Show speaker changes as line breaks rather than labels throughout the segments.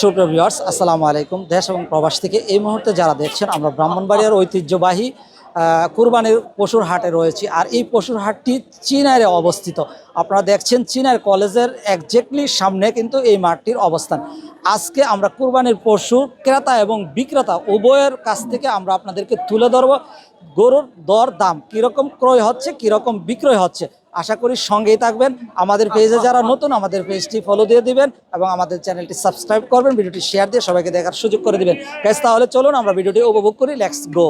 সুপ্রিয় ভিউয়ার্স, আসসালামু আলাইকুম। দেশ এবং প্রবাস থেকে এই মুহূর্তে যারা দেখছেন, আমরা ব্রাহ্মণবাড়িয়ার ঐতিহ্যবাহী কুরবানির পশুর হাটে রয়েছি। আর এই পশুর হাটটি চীনারে অবস্থিত। আপনারা দেখছেন চীনার কলেজের একজ্যাক্টলি সামনে কিন্তু এই মাঠটির অবস্থান। আজকে আমরা কুরবানির পশু, ক্রেতা এবং বিক্রেতা উভয়ের কাছ থেকে আমরা আপনাদেরকে তুলে ধরবো। গরুর দর দাম কীরকম ক্রয় হচ্ছে, কীরকম বিক্রয় হচ্ছে। আশা করি সঙ্গেই থাকবেন। আমাদের পেজে যারা নতুন আমাদের পেজটি ফলো দিয়ে দিবেন এবং আমাদের চ্যানেলটি সাবস্ক্রাইব করবেন ভিডিওটি শেয়ার দিয়ে সবাইকে দেখার সুযোগ করে দিবেন। তাহলে চলুন আমরা ভিডিওটি উপভোগ করি লেটস গো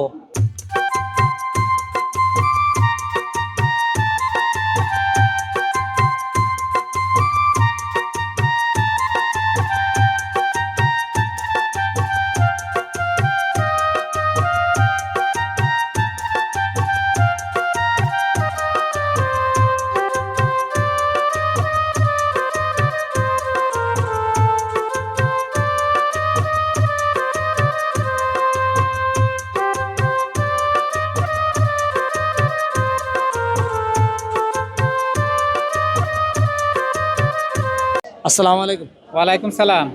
আসসালামু আলাইকুম।
ওয়ালাইকুম সালাম।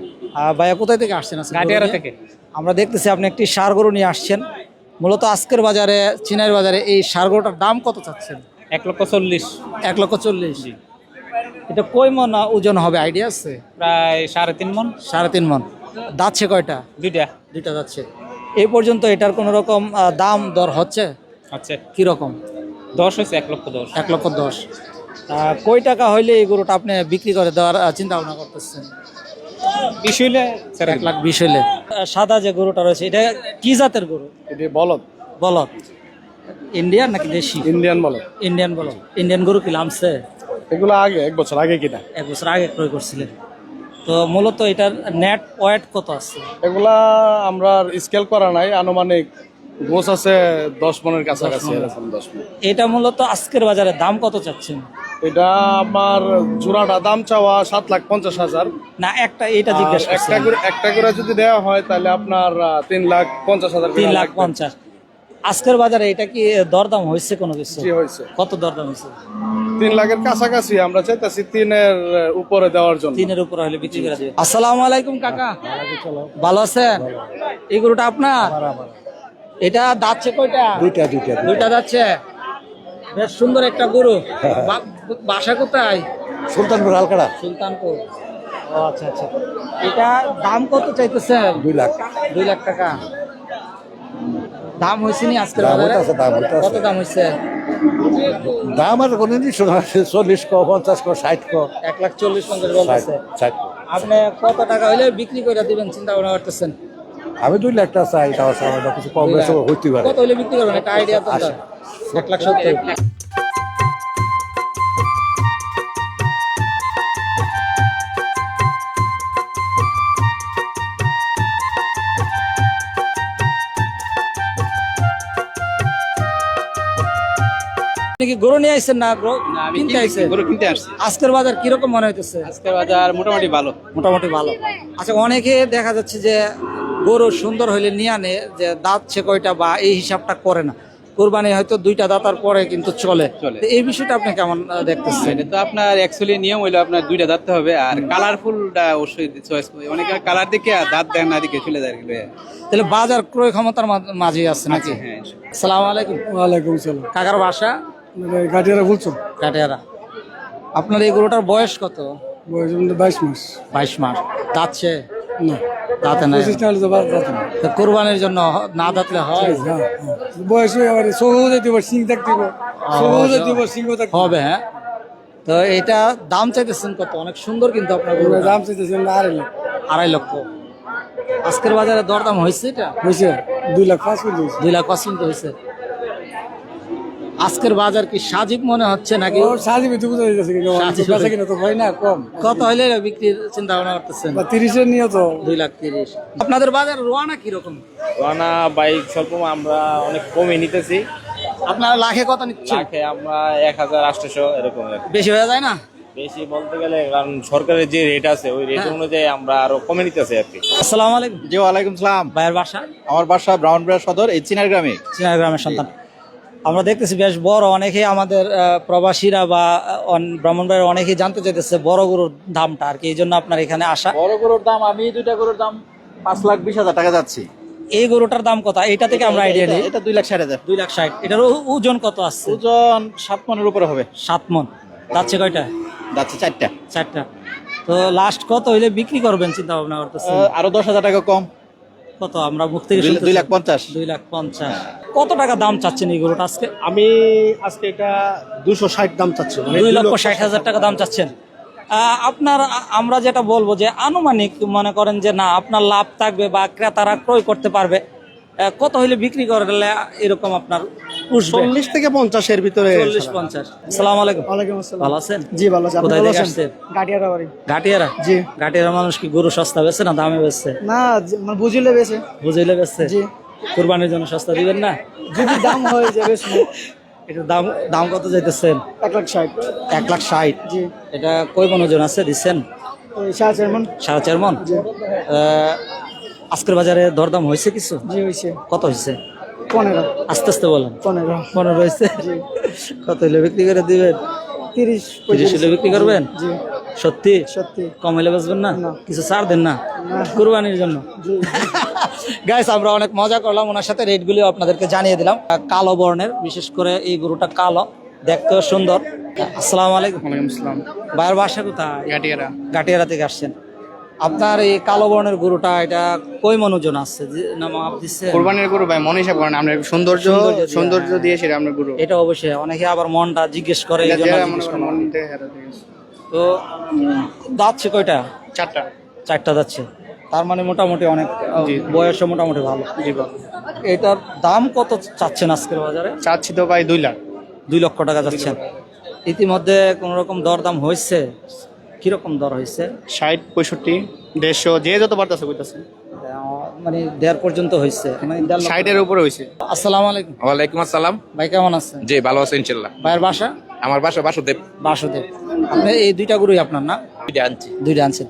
ভাইয়া কোথায় থেকে আসছেন
থেকে।
আমরা দেখতেছি আপনি একটি সার গরু নিয়ে আসছেন। মূলত আজকের বাজারে চীনের বাজারে এই সার গরুটার দাম কত চাচ্ছেন?
এক লক্ষ চল্লিশ।
এক লক্ষ চল্লিশ। এটা কয় মন ওজন হবে? আইডিয়া আছে?
প্রায় সাড়ে তিন মন।
সাড়ে তিন মন। দাচ্ছে কয়টা?
দুইটা।
দুইটা যাচ্ছে এই পর্যন্ত এটার কোনো রকম দাম দর হচ্ছে?
আচ্ছা
কি রকম
দশ হয়েছে এক লক্ষ দশ।
এক লক্ষ দশ। কয় টাকা হইলে এই গরুটা আপনি বিক্রি করে দেওয়ার চিন্তা ভাবনা করতেছেন?
বিশ হইলে ছেড়ে
এক লাখ বিশ হইলে। সাদা যে গরুটা রয়েছে এটা কি জাতের গরু?
এটি বলদ।
বলদ। ইন্ডিয়ান নাকি দেশি?
ইন্ডিয়ান বলদ।
ইন্ডিয়ান বলদ। ইন্ডিয়ান গরু কি লামছে
এগুলো আগে এক বছর আগে কিনা।
এক বছর আগে ক্রয় করছিলেন। তো মূলত এটার নেট ওয়েট কত আছে?
এগুলা আমরা স্কেল করা নাই আনুমানিক গোছ আছে দশ মনের কাছাকাছি দশ মন।
এটা মূলত আজকের বাজারে দাম কত চাচ্ছেন?
এটা আমার জোড়াটা দাম চাওয়া সাত লাখ পঞ্চাশ হাজার।
না একটা এটা
একটা করে একটা করে যদি দেওয়া হয় তাহলে আপনার তিন লাখ পঞ্চাশ হাজার
তিন লাখ পঞ্চাশ। আজকের বাজারে এটা কি দরদাম হয়েছে কোনো কিছু?
হয়েছে।
কত দরদাম হয়েছে?
তিন লাখের কাছাকাছি আমরা চাইতেছি তিনের উপরে দেওয়ার জন্য।
তিনের উপরে হলে বিক্রি করে দিবে। আসসালামু আলাইকুম কাকা। ভালো আছেন? এই গরুটা আপনার? এটা দাচ্ছে কয়টা?
দুইটা দুইটা
দুইটা। যাচ্ছে বেশ সুন্দর একটা গরু। বাসা কোথায়?
সুলতানপুর হালকাড়া।
সুলতানপুর। ও আচ্ছা আচ্ছা। এটা দাম কত চাইতেছেন?
দুই লাখ।
দুই লাখ টাকা। দাম হয়েছে নি
হইতাছে।
কত দাম হয়েছে
দাম আর কোনো নিশ্চয় চল্লিশ ক পঞ্চাশ ক ষাট ক।
এক লাখ চল্লিশ পঞ্চাশ। আপনি কত টাকা হইলে বিক্রি করে দিবেন চিন্তা ভাবনা করতেছেন?
আমি দুই লাখ টাকা চাই তাও আমার কিছু কম বেশি হইতে পারে।
কত হইলে বিক্রি করবেন? একটা আইডিয়া তো দাও। এক লাখ সত্তর। কি গরু নিয়ে আইছেন না? গরু কিনতে আইছেন
গরু কিনতে আসছি।
আজকের বাজার কীরকম মনে হইতেছে?
আজকের বাজার মোটামুটি ভালো।
মোটামুটি ভালো। আচ্ছা অনেকে দেখা যাচ্ছে যে গরু সুন্দর হইলে নিয়ে আনে যে দাঁত সে কয়টা বা এই হিসাবটা করে না। কোরবানি হয়তো দুইটা দাঁতার পরে কিন্তু চলে।
চলে।
এই বিষয়টা আপনি কেমন দেখতেছেন?
তো আপনার অ্যাকচুয়ালি নিয়ম হইল আপনার দুইটা দাঁত হবে আর কালারফুলটা অবশ্যই চয়েস করে। অনেকে কালার দিকে আর দাঁত দেন না দিকে চলে যায়
তাহলে বাজার ক্রয় ক্ষমতার মাঝে আছে নাকি?
হ্যাঁ
আসসালামু আলাইকুম।
ওয়ালাইকুম সালাম।
কাকার বাসা?
গাড়িয়ারা বলছো
কাটিয়ারা। আপনার এই গরুটার বয়স কত?
বয়স বাইশ মাস।
বাইশ মাস। দাঁতছে
না।
দাঁতে নাই।
তো
কোরবানির জন্য না দাঁতলে হয়?
হ্যাঁ বয়স হয়ে আবার সহজে দিব সিং থাকতে সহজে দিব সিংহ থাকতে
হবে হ্যাঁ। তো এটা দাম চাইতেছেন কত? অনেক সুন্দর কিন্তু আপনার
দাম চাইতেছেন আড়াই লাখ
আড়াই লক্ষ। আজকের বাজারে দরদাম হয়েছে এটা?
হয়েছে। দুই লাখ পাঁচ করে
দুই লাখ পার্সেন্ট হয়েছে। আজকের বাজার কি সাজিব মনে হচ্ছে নাকি?
ও সাজি বোঝা যাচ্ছে কিন্তু কিনা তো হয় না কম।
কত হইলে বিক্রির চিন্তা ভাবনা করতেছেন
তিরিশের নিয়ে তো।
দুই লাখ তিরিশ। আপনাদের বাজার রোয়ানা কীরকম?
রানা বাইক স্বল্প আমরা অনেক কমে নিতেছি।
আপনারা লাখে কত নিচ্ছেন?
লাখে আমরা এক হাজার আটশোশো এরকম
বেশি হয়ে যায় না?
বেশি বলতে গেলে কারণ সরকারের যে রেট আছে ওই রেট
হ্যাঁ।
অনুযায়ী আমরা আরও কমে নিতেছি আর কি।
আসসালামু আলাইকুম।
জি ওয়ালাইকুম সালাম।
ভাইয়ের বাসা?
আমার বাসা ব্রাউনবেড়া সদর এই চিনার গ্রামে।
চিনার গ্রামের সন্তান। আমরা দেখতেছি বেশ বড় অনেকেই আমাদের প্রবাসীরা বা ব্রাহ্মণবাড়ির অনেকেই জানতে চাইতেছে বড় গরুর দামটা আর কি এই জন্য আপনার এখানে আসা।
বড় গরুর দাম আমি দুইটা গরুর দাম পাঁচ লাখ বিশ হাজার টাকা যাচ্ছি।
এই গরুটার দাম কত? এটা থেকে আমরা আইডিয়া নিই।
এটা দুই লাখ ষাট হাজার।
দুই লাখ ষাট। এটার ওজন কত আছে
ওজন সাত মনের উপরে হবে।
সাত মন। যাচ্ছে কয়টা?
যাচ্ছে চারটা।
চারটা। তো লাস্ট কত হইলে বিক্রি করবেন চিন্তা ভাবনা করতেছেন?
আহ, আরও দশ হাজার টাকা কম।
কত? আমরা মুখ থেকে
দুই লাখ পঞ্চাশ।
দুই লাখ পঞ্চাশ। কত টাকা দাম চাচ্ছেন এই গরুটা আজকে?
আমি আজকে এটা দুশো ষাট দাম চাচ্ছি মানে
দুই লক্ষ ষাট হাজার টাকা দাম চাচ্ছেন। আপনার আমরা যেটা বলব যে আনুমানিক মনে করেন যে না আপনার লাভ থাকবে বা ক্রেতারা ক্রয় করতে পারবে। কত হইলে বিক্রি করলে এরকম আপনার
চল্লিশ থেকে পঞ্চাশের ভিতরে
চল্লিশ পঞ্চাশ। আসসালামু আলাইকুম। ভালো আছেন?
জি ভালো আছি।
কোথায় থেকে আসছেন?
গাটিয়ারা বাড়ি। জি।
ঘাটিয়ারা মানুষ কি গরু সস্তা বেচছে না দামে বেচছে
না মানে বুঝলে বেশি
বুঝাইলে বেচছে
জি।
কুরবানির জন্য সস্তা দিবেন না?
যদি দাম হয়ে যাবে
এটা দাম দাম কত যাইতেছেন
এক লাখ ষাট।
এক লাখ ষাট?
জি।
এটা কই মন ওজন আছে দিচ্ছেন?
সাড়ে চার মন।
সাড়ে চার মন? আজকের বাজারে দরদাম হয়েছে কিছু?
জি হয়েছে।
কত হয়েছে?
পনেরো।
আস্তে আস্তে বলেন।
পনেরো।
পনেরো হয়েছে? কত হইলে বিক্রি করে দিবেন?
তিরিশ
তিরিশ হইলে বিক্রি করবেন?
জি।
সত্যি?
সত্যি।
কম হইলে বেচবেন না। কিছু ছাড় দেন না? কুরবানির জন্য। গাইস আমরা অনেক মজা করলাম ওনার সাথে রেটগুলি আপনাদেরকে জানিয়ে দিলাম। কালো বর্ণের বিশেষ করে এই গরুটা কালো দেখতেও সুন্দর। আসসালামু আলাইকুম।
ওয়ালাইকুম আসসালাম।
ভাইয়ের বাসা কোথায়?
গাটিয়ারা
গাটিয়ারা থেকে আসছেন। আপনার এই কালো বর্ণের গরুটা এটা কই মন ওজন আছে? যে- না মাপ দিচ্ছে
কোরবানির গরু ভাই মন হিসাব করেন আমরা সৌন্দর্য
সৌন্দর্য দিয়ে, হ্যাঁ।
সেটা আমরা গরু।
এটা অবশ্যই। অনেকে আবার মনটা জিজ্ঞেস করে এই জন্য জিজ্ঞেস করে। তো যাচ্ছে কয়টা?
চারটা।
চারটা যাচ্ছে। তার মানে মোটামুটি অনেক বয়সে মোটামুটি ভালো। এটার দাম কত চাচ্ছেন আজকের বাজারে?
চাচ্ছি তো ভাই দুই লাখ।
দুই লক্ষ টাকা যাচ্ছেন। ইতিমধ্যে কোন রকম দরদাম হয়েছে? কীরকম দর হয়েছে?
ষাট পঁয়ষট্টি দেড়শো যে যত বাড়তেছে বুঝতেছে
মানে দেড় পর্যন্ত হয়েছে। মানে
ষাটের উপরে হয়েছে।
আসসালামু আলাইকুম।
ওয়ালাইকুম আসসালাম।
ভাই কেমন আছেন?
জি ভালো আছেন ইনশাল্লাহ।
ভাইয়ের বাসা?
আমার বাসা বাসুদেব।
বাসুদেব। আপনি এই দুইটা গরুই আপনার না?
দুইটা আনছি।
দুইটা আনছেন।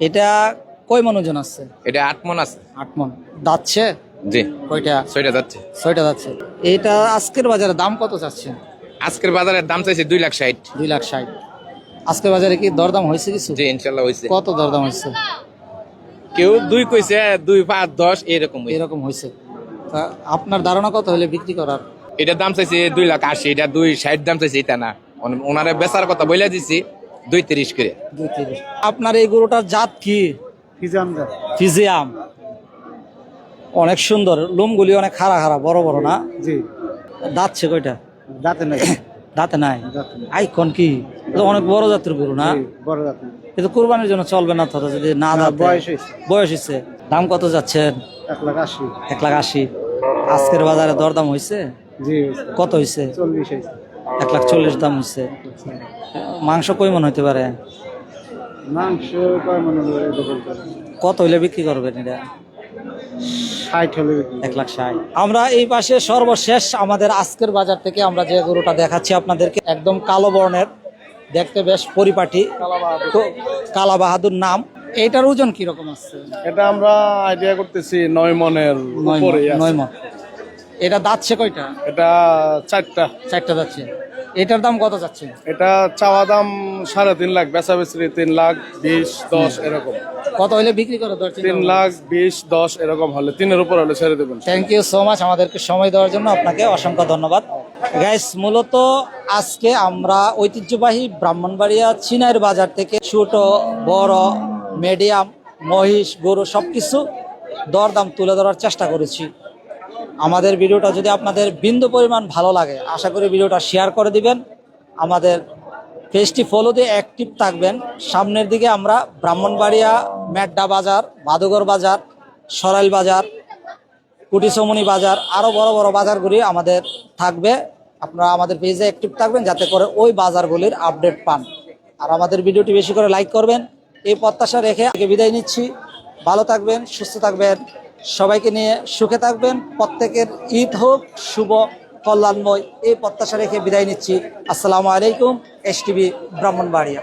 এটা কয় মন ওজন আছে
এটা আট মন আছে।
আট মন। দাচ্ছে
জি।
কয়টা?
ছয়টা যাচ্ছে।
ছয়টা যাচ্ছে। এটা আজকের বাজারে দাম কত চাচ্ছেন?
আজকের বাজারে দাম চাইছে দুই লাখ ষাট।
দুই লাখ ষাট। আজকের বাজারে কি দরদাম হয়েছে কিছু?
জি ইনশাল্লাহ হয়েছে।
কত দরদাম হয়েছে?
কেউ দুই কইছে দুই পাঁচ দশ এরকম
এরকম হয়েছে। তা আপনার ধারণা কত হলে বিক্রি করার?
এটার দাম চাইছে দুই লাখ আশি এটা দুই ষাট দাম চাইছে এটা না। ওন- ওনারে বেচার কথা বলে দিছি দুই তিরিশ করে।
দুই তিরিশ। আপনার এই গরুটার জাত কি? ফিজিয়াম। অনেক সুন্দর লোমগুলি অনেক খাড়া খাড়া বড় বড় না?
জি।
দাঁতছে কয়টা?
দাঁতে নাই।
দাঁতে নাই? আইকন কি? অনেক বড় জাতের গরু না?
বড় দাঁতে
কিন্তু কুরবানির জন্য চলবে না তো যদি না দাঁতে।
বয়স হয়েছে।
বয়স হয়েছে। দাম কত যাচ্ছেন?
এক লাখ আশি।
এক লাখ আশি। আজকের বাজারে দরদাম হয়েছে? কত হয়েছে এক লাখ চল্লিশ দাম হয়েছে মাংস কই মন হইতে পারে?
মাংস
কত হইলে বিক্রি করবেন এটা? এক লাখ ষাট। আমরা এই পাশে সর্বশেষ আমাদের আজকের বাজার থেকে আমরা যে গরুটা দেখাচ্ছি আপনাদেরকে একদম কালো বর্ণের দেখতে বেশ পরিপাটি। কালা বাহাদুর নাম। এইটার ওজন কীরকম আছে?
এটা আমরা আইডিয়া করতেছি নয় মনের
নয় মণ। এটা দাচ্ছে কয়টা?
এটা চারটা।
চারটা যাচ্ছে। এটার দাম কত যাচ্ছে?
এটা চাওয়া দাম সাড়ে তিন লাখ বেচা বেচি তিন লাখ বিশ দশ এরকম।
কত হইলে বিক্রি করে? দর
তিন লাখ। বিশ দশ এরকম হলে তিনের উপর হলে ছেড়ে দেবেন।
থ্যাংক ইউ সো মাচ আমাদেরকে সময় দেওয়ার জন্য। আপনাকে অসংখ্য ধন্যবাদ। গাইস মূলত আজকে আমরা ঐতিহ্যবাহী ব্রাহ্মণবাড়িয়া চিনাইয়ের বাজার থেকে ছোট বড় মিডিয়াম মহিষ গরু সব কিছু দরদাম তুলে ধরার চেষ্টা করেছি। আমাদের ভিডিওটা যদি আপনাদের বিন্দু পরিমাণ ভালো লাগে, আশা করি ভিডিওটা শেয়ার করে দিবেন। আমাদের পেজটি ফলো দিয়ে অ্যাক্টিভ থাকবেন। সামনের দিকে আমরা ব্রাহ্মণবাড়িয়া, মেড্ডা বাজার, মাদুগর বাজার, সরাইল বাজার কুটিসমনি বাজার আরও বড় বড় বাজারগুলি আমাদের থাকবে। আপনারা আমাদের পেজে অ্যাক্টিভ থাকবেন যাতে করে ওই বাজারগুলির আপডেট পান। আর আমাদের ভিডিওটি বেশি করে লাইক করবেন। এই প্রত্যাশা রেখে আগে বিদায় নিচ্ছি। ভালো থাকবেন, সুস্থ থাকবেন। সবাইকে নিয়ে সুখে থাকবেন। প্রত্যেকের ঈদ হোক, শুভ, কল্যাণময়, এই প্রত্যাশা রেখে বিদায় নিচ্ছি। আসসালামু আলাইকুম এস টিভি ব্রাহ্মণবাড়িয়া।